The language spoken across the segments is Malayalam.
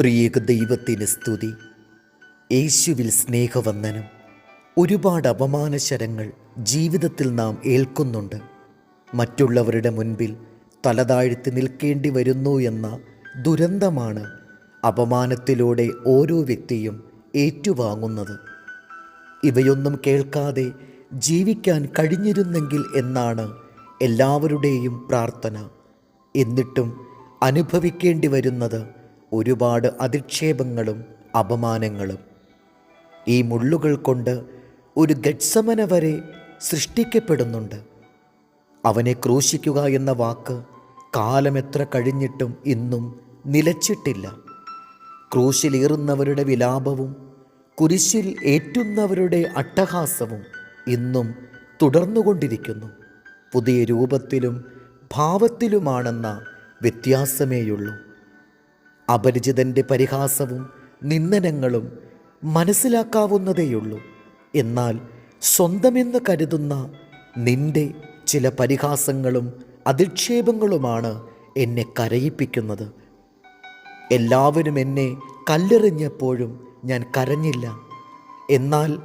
ത്രിയേക ദൈവത്തിന് സ്തുതി. യേശുവിൽ സ്നേഹവന്ദനം. ഒരുപാട് അപമാനശരങ്ങൾ ജീവിതത്തിൽ നാം ഏൽക്കുന്നുണ്ട്. മറ്റുള്ളവരുടെ മുൻപിൽ തലതാഴ്ത്തി നിൽക്കേണ്ടി വരുന്നു എന്ന ദുരന്തമാണ് അപമാനത്തിലൂടെ ഓരോ വ്യക്തിയും ഏറ്റുവാങ്ങുന്നത്. ഇവയൊന്നും കേൾക്കാതെ ജീവിക്കാൻ കഴിഞ്ഞിരുന്നെങ്കിൽ എന്നാണ് എല്ലാവരുടെയും പ്രാർത്ഥന. എന്നിട്ടും അനുഭവിക്കേണ്ടി വരുന്നത് ഒരുപാട് അധിക്ഷേപങ്ങളും അപമാനങ്ങളും. ഈ മുള്ളുകൾ കൊണ്ട് ഒരു ഗഡ്സമന വരെ സൃഷ്ടിക്കപ്പെടുന്നുണ്ട്. അവനെ ക്രൂശിക്കുക എന്ന വാക്ക് കാലമെത്ര കഴിഞ്ഞിട്ടും ഇന്നും നിലച്ചിട്ടില്ല. ക്രൂശിലേറുന്നവരുടെ വിലാപവും കുരിശിൽ ഏറ്റുന്നവരുടെ അട്ടഹാസവും ഇന്നും തുടർന്നുകൊണ്ടിരിക്കുന്നു. പുതിയ രൂപത്തിലും ഭാവത്തിലുമാണെന്ന വ്യത്യാസമേയുള്ളൂ. അപരിചിതന്റെ പരിഹാസവും നിന്ദനങ്ങളും മനസ്സിലാക്കാവുന്നതേയുള്ളൂ. എന്നാൽ സ്വന്തമെന്ന് കരുതുന്ന നിന്റെ ചില പരിഹാസങ്ങളും അധിക്ഷേപങ്ങളുമാണ് എന്നെ കരയിപ്പിക്കുന്നത്. എല്ലാവരും എന്നെ കല്ലെറിഞ്ഞപ്പോഴും ഞാൻ കരഞ്ഞില്ല. എന്നാൽ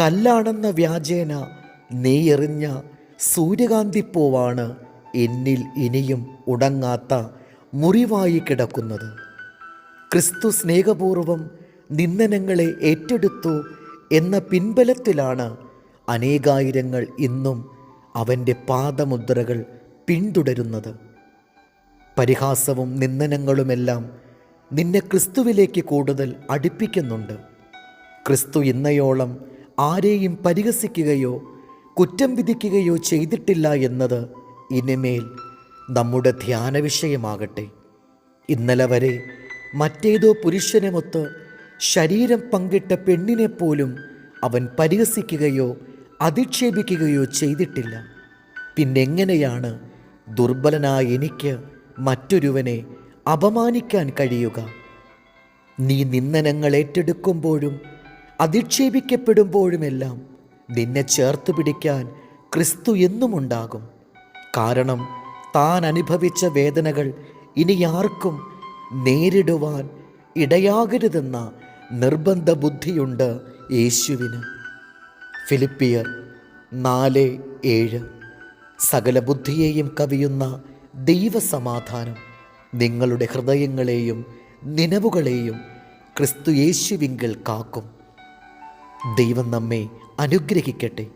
കല്ലാണെന്ന വ്യാജേന നീ എറിഞ്ഞ സൂര്യകാന്തിപ്പൂവാണ് എന്നിൽ ഇനിയും ഉടങ്ങാത്ത മുറിവായി കിടക്കുന്നത്. ക്രിസ്തു സ്നേഹപൂർവം നിന്ദനങ്ങളെ ഏറ്റെടുത്തു എന്ന പിൻബലത്തിലാണ് അനേകായിരങ്ങൾ ഇന്നും അവന്റെ പാദമുദ്രകൾ പിന്തുടരുന്നത്. പരിഹാസവും നിന്ദനങ്ങളുമെല്ലാം നിന്നെ ക്രിസ്തുവിലേക്ക് കൂടുതൽ അടുപ്പിക്കുന്നുണ്ട്. ക്രിസ്തു ഇന്നയോളം ആരെയും പരിഹസിക്കുകയോ കുറ്റം വിധിക്കുകയോ ചെയ്തിട്ടില്ല എന്നത് ഇനിമേൽ നമ്മുടെ ധ്യാന വിഷയമാകട്ടെ ഇന്നലെ വരെ മറ്റേതോ പുരുഷനെ പുരുഷനുമൊത്ത് ശരീരം പങ്കിട്ട പെണ്ണിനെ പോലും അവൻ പരിഹസിക്കുകയോ അധിക്ഷേപിക്കുകയോ ചെയ്തിട്ടില്ല. പിന്നെങ്ങനെയാണ് ദുർബലനായ എനിക്ക് മറ്റൊരുവനെ അപമാനിക്കാൻ കഴിയുക? നീ നിന്ദനങ്ങൾ ഏറ്റെടുക്കുമ്പോഴും അധിക്ഷേപിക്കപ്പെടുമ്പോഴുമെല്ലാം നിന്നെ ചേർത്ത് പിടിക്കാൻ ക്രിസ്തു എന്നുമുണ്ടാകും. കാരണം താൻ അനുഭവിച്ച വേദനകൾ ഇനി ആർക്കും നേരിടുവാൻ ഇടയാകരുതെന്ന നിർബന്ധ ബുദ്ധിയുണ്ട് യേശുവിന്. ഫിലിപ്പിയർ നാല് ഏഴ്. സകല ബുദ്ധിയെയും കവിയുന്ന ദൈവസമാധാനം നിങ്ങളുടെ ഹൃദയങ്ങളെയും നിലവുകളെയും ക്രിസ്തു യേശുവിങ്കിൽ കാക്കും. ദൈവം നമ്മെ അനുഗ്രഹിക്കട്ടെ.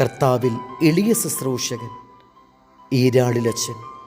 കർത്താവിൽ എളിയ ശുശ്രൂഷകൻ ഈരാളിലച്ചൻ